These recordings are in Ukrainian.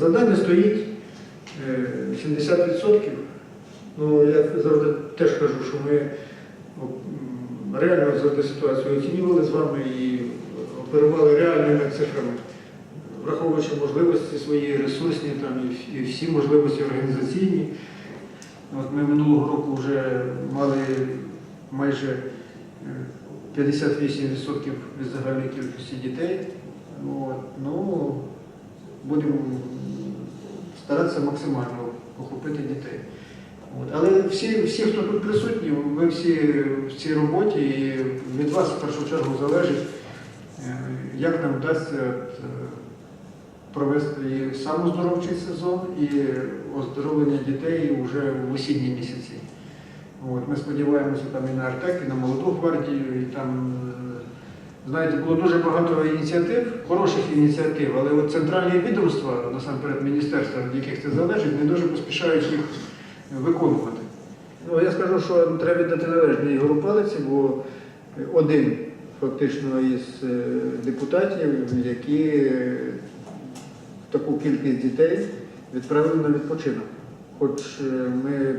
Завдання стоїть е, 70%. Ну, я завжди теж кажу, що ми реально завжди ситуацію оцінювали з вами і оперували реальними цифрами, враховуючи можливості свої ресурсні там, і всі- можливості організаційні. От ми минулого року вже мали майже е, 58% від загальної кількості дітей. От, ну, будемо старатися максимально охопити дітей. От. Але всі, всі, хто тут присутні, ви всі в цій роботі, і від вас в першу чергу залежить, е, як нам вдасться е, провести і самоздоровчий сезон, і оздоровлення дітей вже в осінні місяці. От, ми сподіваємося там і на Артек, і на молоду гвардію, і там, е, знаєте, було дуже багато ініціатив, хороших ініціатив, але от центральні відомства, насамперед міністерства, від яких це залежить, не дуже поспішають їх виконувати. Ну, я скажу, що треба віддати належне Ігору Палиці, бо один фактично із е, депутатів, які е, таку кількість дітей відправили на відпочинок. Хоч е, ми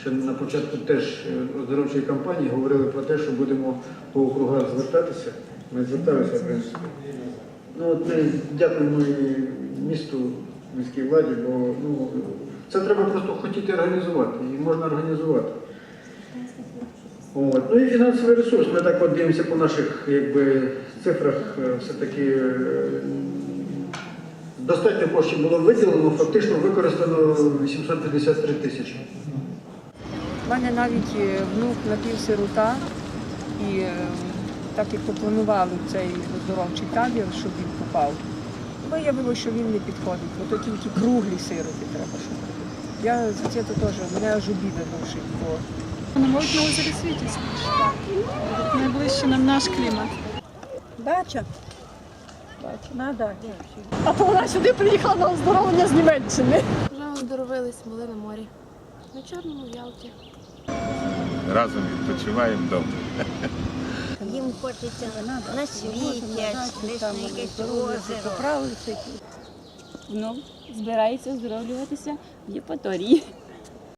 ще на початку теж оздоровчої кампанії говорили про те, що будемо по округах звертатися. Ми зверталися, в принципі. Ну, от ми дякуємо і місту, міській владі, бо ну, це треба просто хотіти організувати, і можна організувати. От. Ну і фінансовий ресурс. Ми так от дивимося по наших якби, цифрах, е, все-таки е, достатньо коштів було виділено, фактично використано 853 тисячі. У мене навіть е, внук напівсирота, і так як планували цей оздоровчий табір, щоб він попав, виявилося, що він не підходить, бо то тільки круглі сироти треба шукати. Я за це то теж, мене аж обіда душить, бо Вони можуть на озері світість. Найближче нам наш клімат. Дача. На дачі. А то вона сюди приїхала на оздоровлення з Німеччини. Вже оздоровились, були на морі. На Чорному в Ялті. разом відпочиваємо вдома. Їм хочеться на світять, якесь озеро. Ну, збирається оздоровлюватися в Єпаторії.